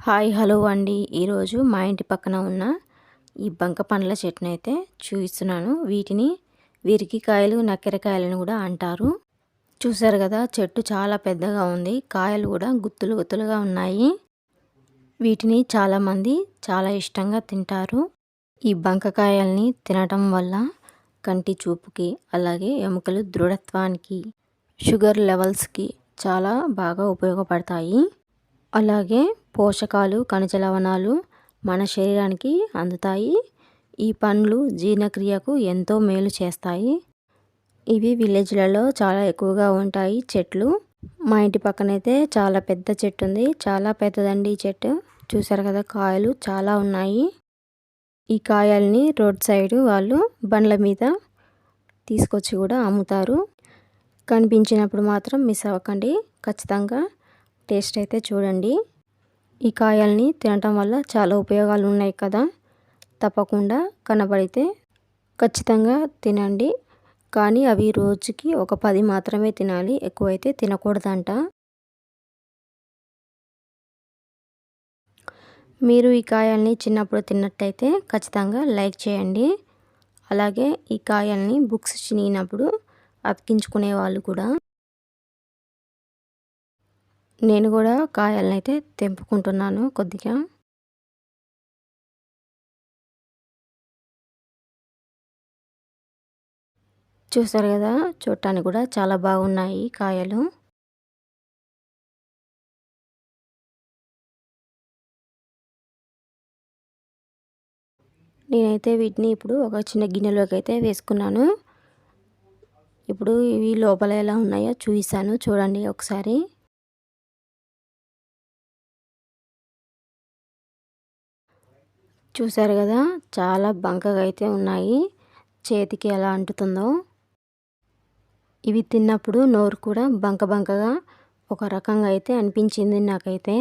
Hi hello అండి. ఈరోజు మా ఇంటి పక్కన ఉన్న ఈ బంక పండ్ల చెట్టును అయితే చూపిస్తున్నాను. వీటిని విరికికాయలు నక్కెరకాయలను కూడా అంటారు. చూసారు కదా చెట్టు చాలా పెద్దగా ఉంది. కాయలు కూడా గుత్తులు గుత్తులుగా ఉన్నాయి. వీటిని చాలామంది చాలా ఇష్టంగా తింటారు. ఈ బంకకాయల్ని తినటం వల్ల కంటి చూపుకి అలాగే ఎముకలు దృఢత్వానికి షుగర్ లెవెల్స్కి చాలా బాగా ఉపయోగపడతాయి. అలాగే పోషకాలు ఖనిజ లవణాలు మన శరీరానికి అందుతాయి. ఈ పండ్లు జీర్ణక్రియకు ఎంతో మేలు చేస్తాయి. ఇవి విలేజ్లలో చాలా ఎక్కువగా ఉంటాయి చెట్లు. మా ఇంటి పక్కనైతే చాలా పెద్ద చెట్టు ఉంది. చాలా పెద్దదండి ఈ చెట్టు. చూసారు కదా కాయలు చాలా ఉన్నాయి. ఈ కాయల్ని రోడ్ సైడ్ వాళ్ళు బండ్ల మీద తీసుకొచ్చి కూడా అమ్ముతారు. కనిపించినప్పుడు మాత్రం మిస్ అవ్వకండి. ఖచ్చితంగా టేస్ట్ అయితే చూడండి. ఈ కాయల్ని తినటం వల్ల చాలా ఉపయోగాలు ఉన్నాయి కదా. తప్పకుండా కనబడితే ఖచ్చితంగా తినండి. కానీ అవి రోజుకి ఒక పది మాత్రమే తినాలి. ఎక్కువైతే తినకూడదంట. మీరు ఈ కాయల్ని చిన్నప్పుడు తిన్నట్టయితే ఖచ్చితంగా లైక్ చేయండి. అలాగే ఈ కాయల్ని బుక్స్ చినిగినప్పుడు అతికించుకునే వాళ్ళు కూడా నేను కూడా కాయలను అయితే తెంపుకుంటున్నాను కొద్దిగా. చూసారు కదా చూడటానికి కూడా చాలా బాగున్నాయి కాయలు. నేనైతే వీటిని ఇప్పుడు ఒక చిన్న గిన్నెలోకి అయితే వేసుకున్నాను. ఇప్పుడు ఇవి లోపల ఎలా ఉన్నాయో చూపిస్తాను. చూడండి ఒకసారి. చూసారు కదా చాలా బంకగా అయితే ఉన్నాయి. చేతికి ఎలా అంటుతుందో. ఇవి తిన్నప్పుడు నోరు కూడా బంక బంకగా ఒక రకంగా అయితే అనిపించింది నాకైతే.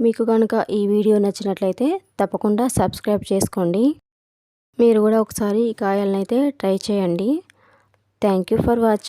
మీకు కనుక ఈ వీడియో నచ్చినట్లయితే తప్పకుండా సబ్స్క్రైబ్ చేసుకోండి. మీరు కూడా ఒకసారి ఈ కాయలను అయితే ట్రై చేయండి. Thank you for watching